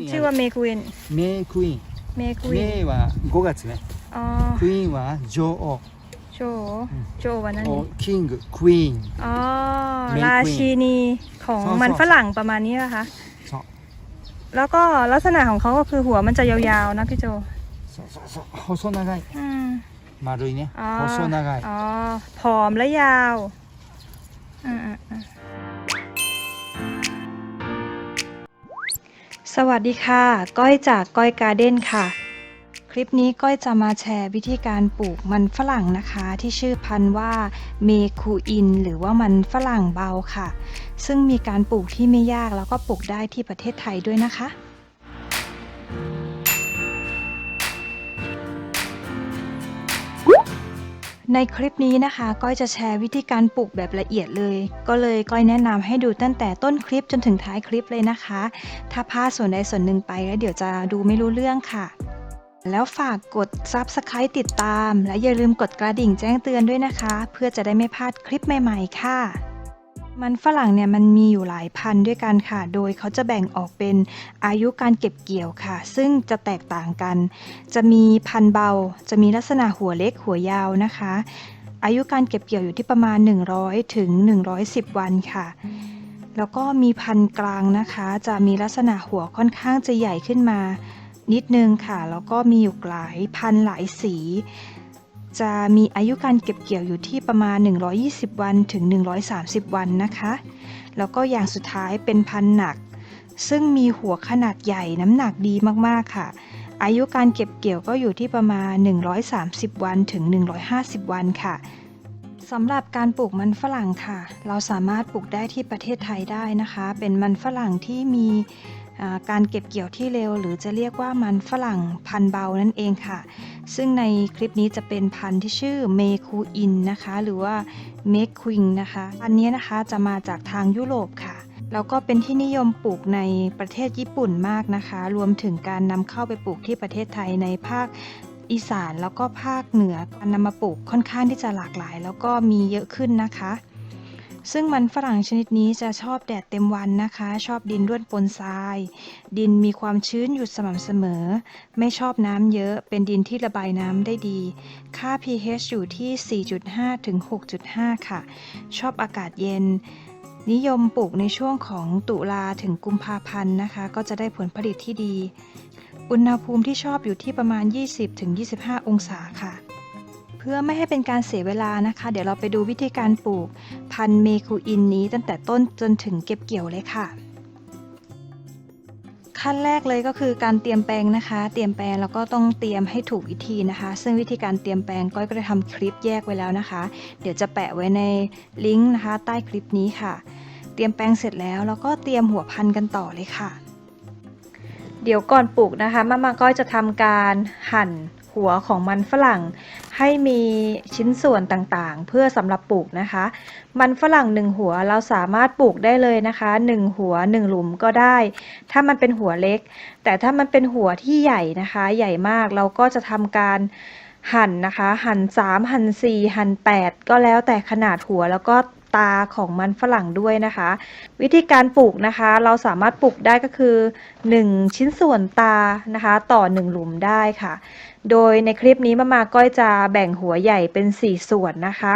ันชื่อว่าเมควีนเมควีนเมควีเว่า5月ねอ๋อクイーンは女王โจโจวันนั้น คิงควีน อ๋อ Main Queen ราชินีของมันฝรั่งประมาณนี้นะคะแล้วก็ลักษณะของเขาก็คือหัวมันจะยาวๆนะพี่โจそうそうそう細長いอืม丸いねあー細長いอ๋อผอมและยาว อืมๆ สวัสดีค่ะ ก้อยจากก้อยการ์เด้นค่ะ คลิปนี้ก้อยจะมาแชร์วิธีการปลูกมันฝรั่งนะคะ ที่ชื่อพันธุ์ว่าเมคูอิน หรือว่ามันฝรั่งเบาค่ะ ซึ่งมีการปลูกที่ไม่ยากแล้วก็ปลูกได้ที่ประเทศไทยด้วยนะคะ ในคลิปนี้นะคะก้อยจะแชร์วิธีการปลูกแบบละเอียดเลย ก็เลยก้อยแนะนำให้ดูตั้งแต่ต้นคลิปจนถึงท้ายคลิปเลยนะคะ ถ้าพลาดส่วนใดส่วนหนึ่งไปแล้วเดี๋ยวจะดูไม่รู้เรื่องค่ะ แล้วฝากกด Subscribe ติดตาม และอย่าลืมกดกระดิ่งแจ้งเตือนด้วยนะคะ เพื่อจะได้ไม่พลาดคลิปใหม่ ๆ ค่ะ มันฝรั่งเนี่ยมันมีอยู่หลายพันธุ์ด้วยกันค่ะ โดยเขาจะแบ่งออกเป็นอายุการเก็บเกี่ยวค่ะ ซึ่งจะแตกต่างกัน จะมีพันธุ์เบา จะมีลักษณะหัวเล็กหัวยาวนะคะ อายุการเก็บเกี่ยวอยู่ที่ประมาณ 100 ถึง 110 วันค่ะ แล้วก็มีพันธุ์กลางนะคะ จะมีลักษณะหัวค่อนข้างจะใหญ่ขึ้นมา นิดนึงค่ะ แล้วก็มีอยู่หลายพันธุ์หลายสี จะมีอายุการเก็บเกี่ยวอยู่ที่ประมาณ 120 วันถึง 130 วันนะคะ แล้วก็อย่างสุดท้ายเป็นพันธุ์หนัก ซึ่งมีหัวขนาดใหญ่น้ำหนักดีมากๆค่ะ อายุการเก็บเกี่ยวก็อยู่ที่ประมาณ 130 วันถึง 150 วันค่ะสำหรับการปลูกมันฝรั่งค่ะ เราสามารถปลูกได้ที่ประเทศไทยได้นะคะ เป็นมันฝรั่งที่มี การเก็บเกี่ยวที่เร็ว หรือจะเรียกว่ามันฝรั่งพันเบานั่นเองค่ะ ซึ่งในคลิปนี้จะเป็นพันที่ชื่อเมคูอินนะคะ หรือว่าเมคควิงนะคะอันนี้นะคะจะมาจากทางยุโรปค่ะแล้วก็เป็นที่นิยมปลูกในประเทศญี่ปุ่นมากนะคะ รวมถึงการนำเข้าไปปลูกที่ประเทศไทยในภาคอีสานแล้วก็ภาคเหนือการนำมาปลูกค่อนข้างที่จะหลากหลาย แล้วก็มีเยอะขึ้นนะคะ ซึ่งมันฝรั่งชนิดนี้จะชอบแดดเต็มวันนะคะ ชอบดินร่วนปนทราย ดินมีความชื้นอยู่สม่ำเสมอ ไม่ชอบน้ำเยอะ เป็นดินที่ระบายน้ำได้ดี ค่า pH อยู่ที่ 4.5 ถึง 6.5 ค่ะ ชอบอากาศเย็น นิยมปลูกในช่วงของตุลาถึงกุมภาพันธ์นะคะ ก็จะได้ผลผลิตที่ดี อุณหภูมิที่ชอบอยู่ที่ประมาณ 20-25 องศาค่ะ เพื่อไม่ให้เป็นการเสียเวลานะคะ เดี๋ยวเราไปดูวิธีการปลูกพันธุ์เมคูอินนี้ตั้งแต่ต้นจนถึงเก็บเกี่ยวเลยค่ะ ขั้นแรกเลยก็คือการเตรียมแปลงนะคะ เตรียมแปลงแล้วก็ต้องเตรียมให้ถูกวิธีนะคะ ซึ่งวิธีการเตรียมแปลงก้อยก็ได้ทำคลิปแยกไว้แล้วนะคะ เดี๋ยวจะแปะไว้ในลิงก์นะคะ ใต้คลิปนี้ค่ะ เตรียมแปลงเสร็จแล้วแล้วก็เตรียมหัวพันธุ์กันต่อเลยค่ะ เดี๋ยวก่อนปลูกนะคะมามาก้อยจะทำการหั่น หัวของมันฝรั่ง ให้มีชิ้นส่วนต่างๆ เพื่อสำหรับปลูกนะคะ มันฝรั่งหนึ่งหัวเราสามารถปลูกได้เลยนะคะหนึ่งหัวหนึ่งหลุมก็ได้ ถ้ามันเป็นหัวเล็ก แต่ถ้ามันเป็นหัวที่ใหญ่นะคะ ใหญ่มากเราก็จะทำการหั่นนะคะ หั่น3หั่น4หั่น8 ก็แล้วแต่ขนาดหัวแล้วก็ตาของมันฝรั่งด้วยนะคะ วิธีการปลูกนะคะ เราสามารถปลูกได้ก็คือ 1 ชิ้นส่วนตานะคะ ต่อ 1 หลุมได้ค่ะ โดยในคลิปนี้มามาก้อยจะแบ่งหัวใหญ่เป็น 4 ส่วนนะคะ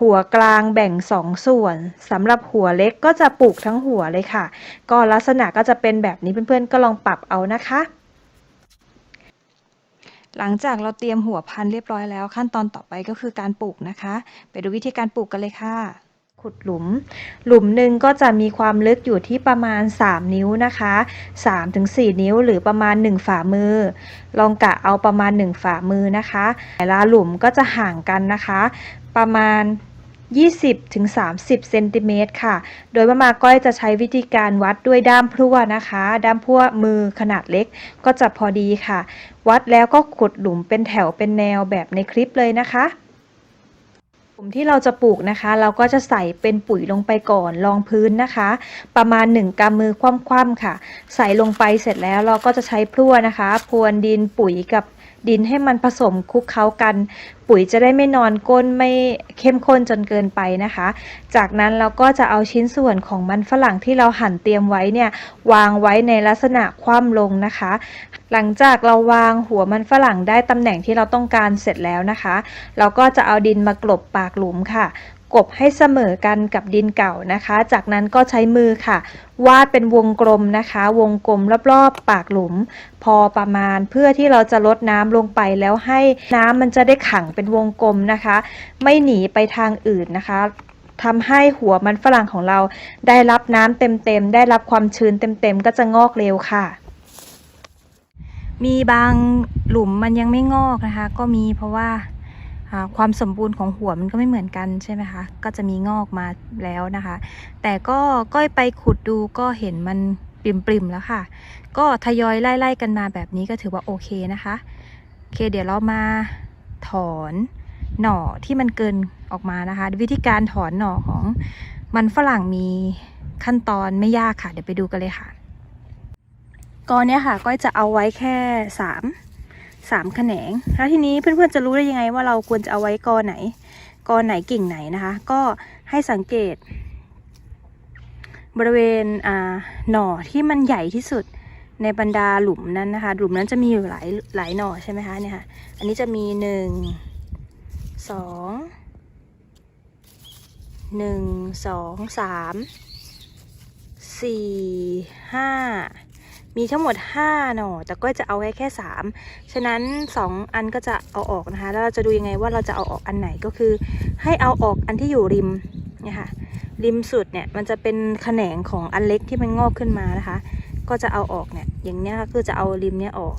หัวกลางแบ่ง 2 ส่วนสำหรับหัวเล็กก็จะปลูกทั้งหัวเลยค่ะ ก็ลักษณะก็จะเป็นแบบนี้เพื่อนๆ ก็ลองปรับเอานะคะ หลังจากเราเตรียมหัวพันธุ์เรียบร้อยแล้วขั้นตอนต่อไปก็คือการปลูกนะคะ ไปดูวิธีการปลูกกันเลยค่ะ ขุดหลุม หลุมหนึ่งก็จะมีความลึกอยู่ที่ประมาณ 3 นิ้วนะคะ 3-4 นิ้วหรือประมาณ 1 ฝ่ามือ ลองกะเอาประมาณ 1 ฝ่ามือนะคะ แต่ละหลุมก็จะห่างกันนะคะ ประมาณ 20-30 เซนติเมตรค่ะ โดยมะมาก้อยจะใช้วิธีการวัดด้วยด้ามพลั่วนะคะ ด้ามพลั่วมือขนาดเล็กก็จะพอดีค่ะ วัดแล้วก็ขุดหลุมเป็นแถวเป็นแนวแบบในคลิปเลยนะคะ มที่เราจะปลูกนะคะ เราก็จะใส่เป็นปุ๋ยลงไปก่อนรองพื้นนะคะ ประมาณ 1กำมือคว่ำๆค่ะ ใส่ลงไปเสร็จแล้วเราก็จะใช้พลั่วนะคะ พรวนดินปุ๋ยกับ ดินให้มันผสมคลุกเคล้ากัน ปุ๋ยจะได้ไม่นอนก้นไม่เข้มข้นจนเกินไปนะคะ จากนั้นเราก็จะเอาชิ้นส่วนของมันฝรั่งที่เราหั่นเตรียมไว้เนี่ยวางไว้ในลักษณะคว่ำลงนะคะ หลังจากเราวางหัวมันฝรั่งได้ตำแหน่งที่เราต้องการเสร็จแล้วนะคะ เราก็จะเอาดินมากลบปากหลุมค่ะ กบให้เสมอกันกับดินเก่านะคะ จากนั้นก็ใช้มือค่ะ วาดเป็นวงกลมนะคะ วงกลมรอบๆ ปากหลุม พอประมาณเพื่อที่เราจะลดน้ำลงไปแล้วให้น้ำมันจะได้ขังเป็นวงกลมนะคะ ไม่หนีไปทางอื่นนะคะทำให้หัวมันฝรั่งของเรา ได้รับน้ำเต็มๆ ได้รับความชื้นเต็มๆ ก็จะงอกเร็วค่ะ มีบางหลุมมันยังไม่งอกนะคะ ก็มีเพราะว่าอ่า ความสมบูรณ์ของหัวมันก็ไม่เหมือนกันใช่ไหมคะ ก็จะมีงอกมาแล้วนะคะ แต่ก็ก้อยไปขุดดูก็เห็นมันปริมๆแล้วค่ะ ก็ทยอยไล่ๆกันมาแบบนี้ก็ถือว่าโอเคนะคะ โอเคเดี๋ยวเรามาถอนหน่อที่มันเกินออกมานะคะ วิธีการถอนหน่อของมันฝรั่งมีขั้นตอนไม่ยากค่ะ เดี๋ยวไปดูกันเลยค่ะกอเนี้ยค่ะก็จะเอาไว้แค่สาม สามแขนงแล้วทีนี้เพื่อนๆจะรู้ได้ยังไงว่าเราควรจะเอาไว้กอไหน กอไหนกิ่งไหนนะคะ ก็ให้สังเกต บริเวณอ่าหน่อที่มันใหญ่ที่สุดในบรรดาหลุมนั้นนะคะ หลุมนั้นจะมีอยู่หลายหลายหน่อใช่ไหมคะเนี่ยค่ะอันนี้จะมีหนึ่งสองหนึ่งสองสามสี่ห้า มีทั้งหมด 5 หน่อ แต่ก็จะเอาไว้แค่ 3 ฉะนั้น 2 อันก็จะเอาออกนะคะ แล้วเราจะดูยังไงว่าเราจะเอาออกอันไหนก็คือ ให้เอาออกอันที่อยู่ริมเนี่ยค่ะ ริมสุดเนี่ยมันจะเป็นแขนงของอันเล็กที่มันงอกขึ้นมานะคะ ก็จะเอาออกเนี่ย อย่างเนี้ยก็คือจะเอาริมเนี้ยออก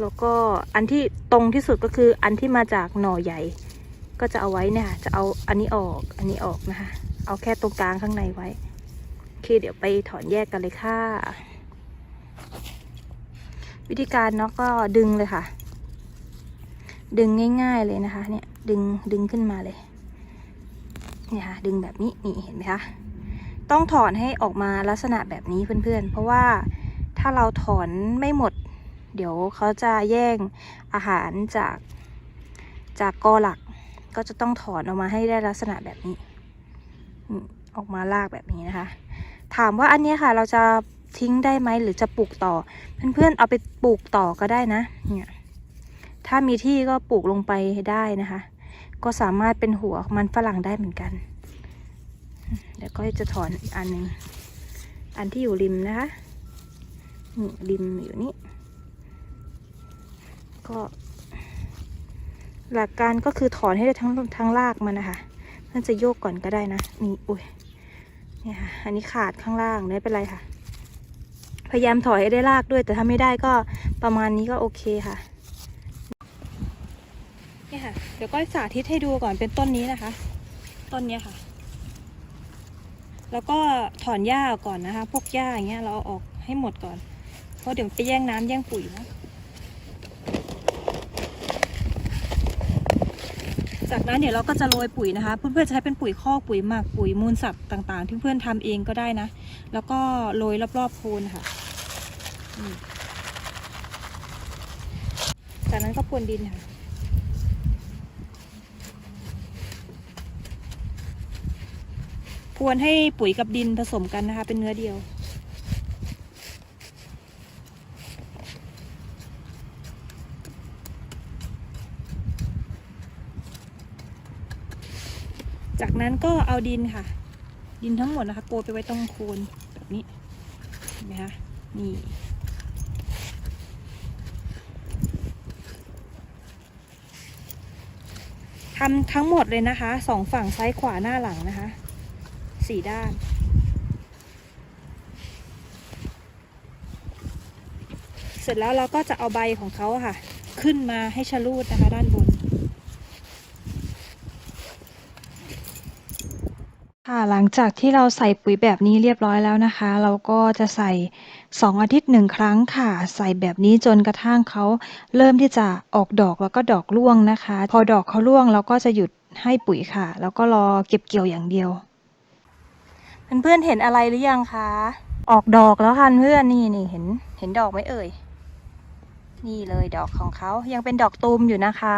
แล้วก็อันที่ตรงที่สุดก็คืออันที่มาจากหน่อใหญ่ ก็จะเอาไว้เนี่ยค่ะ จะเอาอันนี้ออก อันนี้ออกนะคะ เอาแค่ตรงกลางข้างในไว้โอเคเดี๋ยวไปถอนแยกกันเลยค่ะ วิธีการเนาะก็ดึงเลยค่ะ ดึงง่ายๆเลยนะคะเนี่ยดึงดึงขึ้นมาเลยเนี่ยค่ะดึงแบบนี้นี่เห็นไหมคะต้องถอนให้ออกมาลักษณะแบบนี้เพื่อนๆ เพราะว่าถ้าเราถอนไม่หมด เดี๋ยวเขาจะแย่งอาหารจากจากกอหลัก ก็จะต้องถอนออกมาให้ได้ลักษณะแบบนี้ออกมาลากแบบนี้นะคะ ถามว่าอันนี้ค่ะเราจะ ทิ้งได้ไหมหรือจะปลูกต่อ เพื่อนๆเอาไปปลูกต่อก็ได้นะ เนี่ย ถ้ามีที่ก็ปลูกลงไปได้นะคะ ก็สามารถเป็นหัวมันฝรั่งได้เหมือนกัน เดี๋ยวก็จะถอนอีกอันหนึ่งอันที่อยู่ริมนะคะนี่ริมอยู่นี่ก็หลักการก็คือถอนให้ได้ทั้งทั้งรากมันนะคะเพื่อนจะโยกก่อนก็ได้นะ นี่อุ้ยเนี่ยค่ะ อันนี้ขาดข้างล่างไม่เป็นไรค่ะ พยายามถอยให้ได้ลากด้วย แต่ถ้าไม่ได้ก็ประมาณนี้ก็โอเคค่ะนี่ค่ะ เดี๋ยวก็สาธิตให้ดูก่อนเป็นต้นนี้นะคะ ต้นนี้ค่ะ แล้วก็ถอนหญ้ากก่อนนะคะ พวกหญ้าอย่างเงี้ยเราเอาออกให้หมดก่อน เพราะเดี๋ยวไปแย่งน้ำแย่งปุ๋ยนะ จากนั้นเดี๋ยวเราก็จะโรยปุ๋ยนะคะ เพื่อนๆจะใช้เป็นปุ๋ยคอกปุ๋ยหมักปุ๋ยมูลสัตว์ต่าง ๆ ที่เพื่อนทำเองก็ได้นะ แล้วก็โรยรอบๆโคนค่ะ จากนั้นก็พรวนดินค่ะพรวนให้ปุ๋ยกับดินผสมกันนะคะ เป็นเนื้อเดียว นั้นก็เอาดินค่ะ ดินทั้งหมดนะคะ โกยไปไว้ตรงโคนแบบนี้เห็นไหมคะนี่ทำทั้งหมดเลยนะคะสองฝั่งซ้ายขวาหน้าหลังนะคะสี่ด้านเสร็จแล้วเราก็จะเอาใบของเขาค่ะ ขึ้นมาให้ชะลูดนะคะด้านบน ค่ะ หลังจากที่เราใส่ปุ๋ยแบบนี้เรียบร้อยแล้วนะคะ เราก็จะใส่ 2 อาทิตย์หนึ่งครั้งค่ะ ใส่แบบนี้จนกระทั่งเขาเริ่มที่จะออกดอกแล้วก็ดอกร่วงนะคะ พอดอกเขาร่วงเราก็จะหยุดให้ปุ๋ยค่ะ แล้วก็รอเก็บเกี่ยวอย่างเดียว เพื่อนๆเห็นอะไรหรือยังคะ ออกดอกแล้วค่ะเพื่อนนี่นี่เห็นเห็นดอกไหมเอ่ย นี่เลยดอกของเขายังเป็นดอกตูมอยู่นะคะ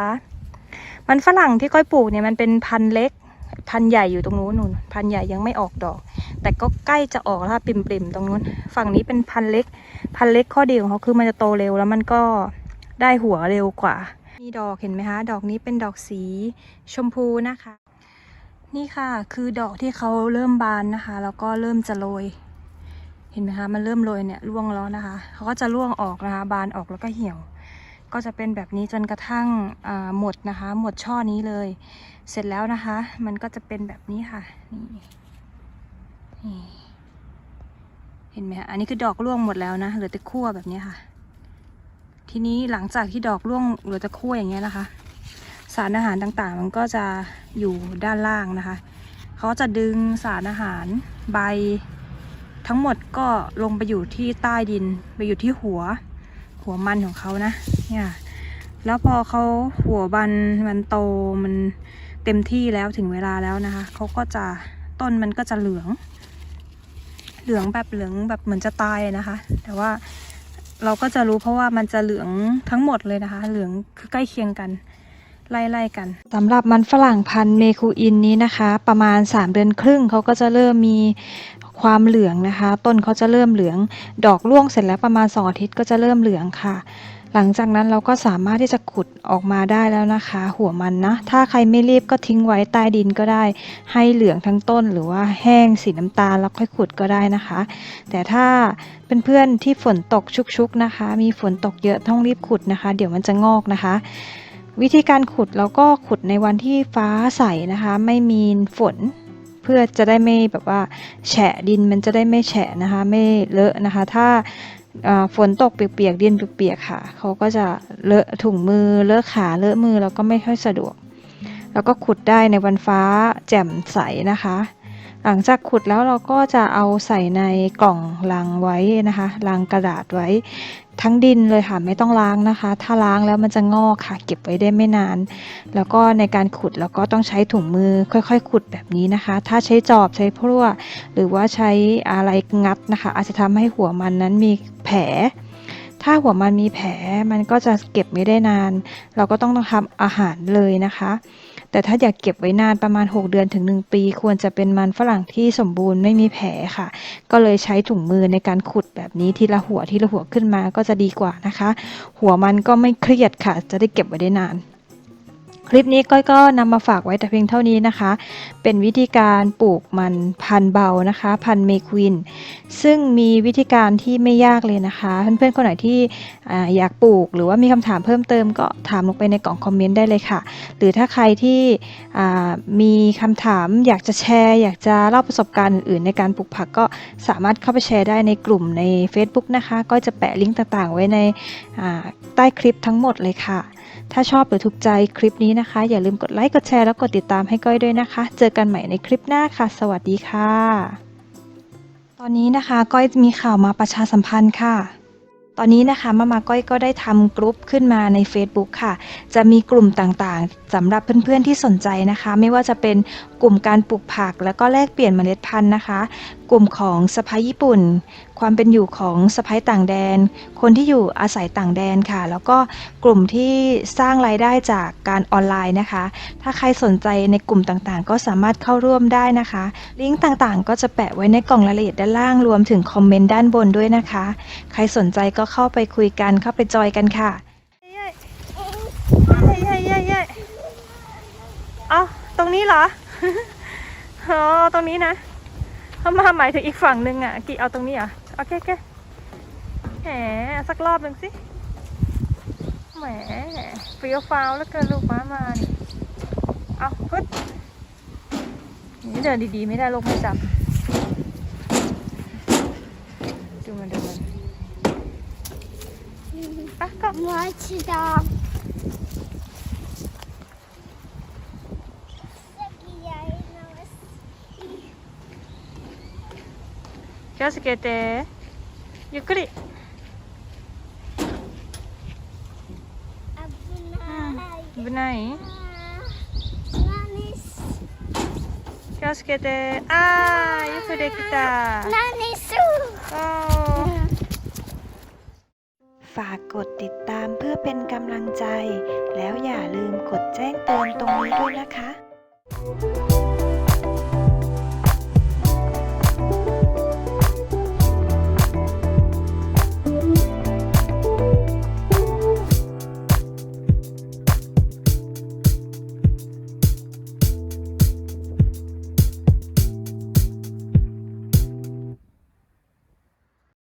มันฝรั่งที่ก้อยปลูกเนี่ยมันเป็นพันธุ์เล็ก พันใหญ่อยู่ตรงนู้นนู่นพันใหญ่ยังไม่ออกดอก แต่ก็ใกล้จะออกแล้วค่ะปริมๆตรงนู้น ฝั่งนี้เป็นพันเล็ก พันเล็กข้อดีของเขาคือมันจะโตเร็วแล้วมันก็ได้หัวเร็วกว่า มีดอกเห็นไหมคะ ดอกนี้เป็นดอกสีชมพูนะคะ นี่ค่ะคือดอกที่เขาเริ่มบานนะคะ แล้วก็เริ่มจะโรย เห็นไหมคะ มันเริ่มโรยเนี่ยร่วงแล้วนะคะ เขาก็จะร่วงออกนะคะ บานออกแล้วก็เหี่ยว ก็จะเป็นแบบนี้จนกระทั่งหมดนะคะ หมดช่อนี้เลย เสร็จแล้วนะคะ มันก็จะเป็นแบบนี้ค่ะนี่เห็นไหมคะอันนี้คือดอกร่วงหมดแล้วนะเหลือแต่ขั้วแบบนี้ค่ะ ทีนี้หลังจากที่ดอกร่วงเหลือแต่ขั้วอย่างเงี้ยนะคะ สารอาหารต่างๆ มันก็จะอยู่ด้านล่างนะคะเขาจะดึงสารอาหารใบ ทั้งหมดก็ลงไปอยู่ที่ใต้ดิน ไปอยู่ที่หัวหัวมันของเขานะ เนี่ยแล้วพอเขาหัวบันมันโตมันเต็มที่แล้วถึงเวลาแล้วนะคะเขาก็จะต้นมันก็จะเหลือง เหลืองแบบเหลืองแบบเหมือนจะตายนะคะ แต่ว่าเราก็จะรู้เพราะว่ามันจะเหลืองทั้งหมดเลยนะคะ เหลืองคือใกล้เคียงกันไล่ๆกันสำหรับมันฝรั่งพันธุ์เมคูอินนี้นะคะ ประมาณ 3 เดือนครึ่งเขาก็จะเริ่มมีความเหลืองนะคะ ต้นเขาจะเริ่มเหลือง ดอกร่วงเสร็จแล้วประมาณ2อาทิตย์ก็จะเริ่มเหลืองค่ะ หลังจากนั้นเราก็สามารถที่จะขุดออกมาได้แล้วนะคะ หัวมันนะ ถ้าใครไม่รีบก็ทิ้งไว้ใต้ดินก็ได้ ให้เหลืองทั้งต้น หรือว่าแห้งสีน้ำตาลแล้วค่อยขุดก็ได้นะคะ แต่ถ้าเพื่อนๆที่ฝนตกชุกๆนะคะ มีฝนตกเยอะต้องรีบขุดนะคะ เดี๋ยวมันจะงอกนะคะวิธีการขุดเราก็ขุดในวันที่ฟ้าใสนะคะ ไม่มีฝน เพื่อจะได้ไม่แบบว่าแฉะดินมันจะได้ไม่แฉะนะคะ ไม่เลอะนะคะ ถ้า ฝนตกเปียกๆดินเปียกๆค่ะ เขาก็จะเลอะถุงมือเลอะขาเลอะมือแล้วก็ไม่ค่อยสะดวก แล้วก็ขุดได้ในวันฟ้าแจ่มใสนะคะ หลังจากขุดแล้วเราก็จะเอาใส่ในกล่องลังไว้นะคะลังกระดาษไว้ ทั้งดินเลยค่ะไม่ต้องล้างนะคะ ถ้าล้างแล้วมันจะงอกค่ะ เก็บไว้ได้ไม่นาน แล้วก็ในการขุดเราก็ต้องใช้ถุงมือค่อยๆ ขุดแบบนี้นะคะ ถ้าใช้จอบใช้พลั่วหรือว่าใช้อะไรงัดนะคะ อาจจะทำให้หัวมันนั้นมีแผล ถ้าหัวมันมีแผลมันก็จะเก็บไม่ได้นาน เราก็ต้องทำอาหารเลยนะคะ แต่ถ้าอยากเก็บไว้นานประมาณ 6 เดือนถึง 1 ปี ควรจะเป็นมันฝรั่งที่สมบูรณ์ไม่มีแผลค่ะ ก็เลยใช้ถุงมือในการขุดแบบนี้ทีละหัวทีละหัวขึ้นมาก็จะดีกว่านะคะ หัวมันก็ไม่เครียดค่ะ จะได้เก็บไว้ได้นาน คลิปนี้ก้อยก็นำมาฝากไว้แต่เพียงเท่านี้นะคะ เป็นวิธีการปลูกมันพันเบานะคะ พันเมควิน ซึ่งมีวิธีการที่ไม่ยากเลยนะคะ เพื่อนๆคนไหนที่ออยากปลูก หรือว่ามีคำถามเพิ่มเติมก็ถามลงไปในกล่องคอมเมนต์ได้เลยค่ะ หรือถ้าใครที่มีคำถามอยากจะแชร์ อยากจะเล่าประสบการณ์อื่นๆ ในการปลูกผักก็สามารถเข้าไปแชร์ได้ในกลุ่มใน Facebook นะคะ ก็จะแปะลิงก์ต่างๆ ไว้ในใต้คลิปทั้งหมดเลยค่ะ ถ้าชอบหรือถูกใจคลิปนี้นะคะ อย่าลืมกดไลค์กดแชร์แล้วกดติดตามให้ก้อยด้วยนะคะ เจอกันใหม่ในคลิปหน้าค่ะ สวัสดีค่ะ ตอนนี้นะคะก้อยมีข่าวมาประชาสัมพันธ์ค่ะตอนนี้นะคะมามาก้อยก็ได้ทำกลุ่มขึ้นมาใน Facebook ค่ะ จะมีกลุ่มต่างๆสำหรับเพื่อนๆที่สนใจนะคะ ไม่ว่าจะเป็นกลุ่มการปลูกผัก แล้วก็แลกเปลี่ยนเมล็ดพันธุ์นะคะ กลุ่มของสะพ้ายญี่ปุ่น ความเป็นอยู่ของสะพ้ายต่างแดน คนที่อยู่อาศัยต่างแดนค่ะ แล้วก็กลุ่มที่สร้างรายได้จากการออนไลน์นะคะ ถ้าใครสนใจในกลุ่มต่างๆ ก็สามารถเข้าร่วมได้นะคะ ลิงก์ต่างๆ ก็จะแปะไว้ในกล่องรายละเอียดด้านล่างรวมถึงคอมเมนต์ด้านบนด้วยนะคะ ใครสนใจก็เข้าไปคุยกันเข้าไปจอยกันค่ะเย้เย้เย้เย้เอาตรงนี้เหรอ อ๋อ ตรงนี้นะ เขามาหมายถึงอีกฝั่งหนึ่งอะกี่เอาตรงนี้อะโอเคโอเคแหมสักรอบหนึ่งสิแหมเฟี้ยวฟ้าวแล้วเกินลูกม้ามานี่เอาฮึดนี่เดินดีๆ ไม่ได้ลูกไม่จับดูมันดูมันอะก็ Watch dog. 気をつけてゆっくり危ない気をつけてあーよくできた Nani su? おー ฝากกดติดตามเพื่อเป็นกำลังใจ แล้วอย่าลืมกดแจ้งเตือนตรงนี้ด้วยนะคะ